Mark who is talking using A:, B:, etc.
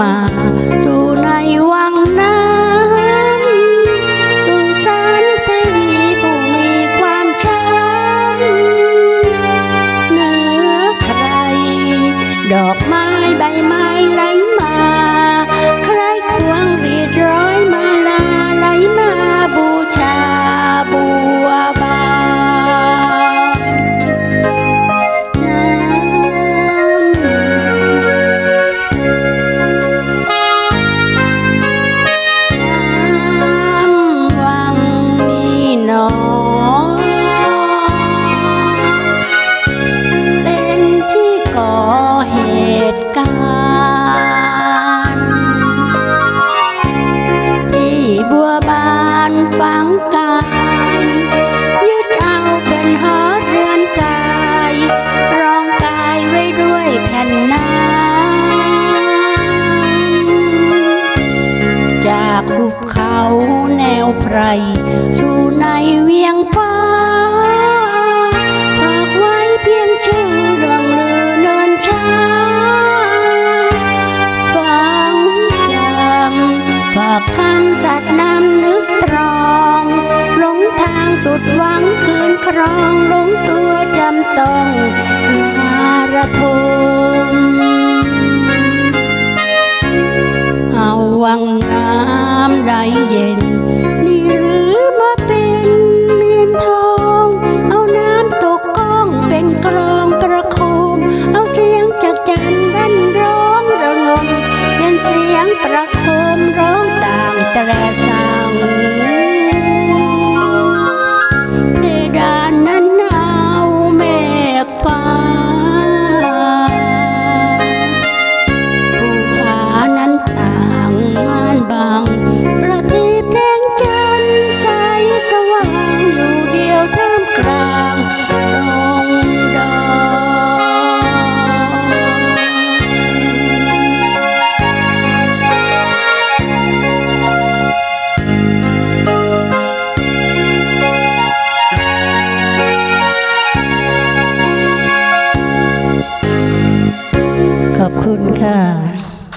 A: มาสู่ในวังน้ำสู่สารเทวีผู้มีความช้ำเหนือใคร ดอกไม้ใบไม้ไหลมา จากหุบเขาแนวไพร สู่ในเวียงฟ้าฝากไว้เพียงชื่อเรื่องลือเนินช้า ฟังจำฝากคำสัตย์นำนึกตรองหลงทางสุดหวังคืนครองหลงตัวจำต้องนาระทมำไ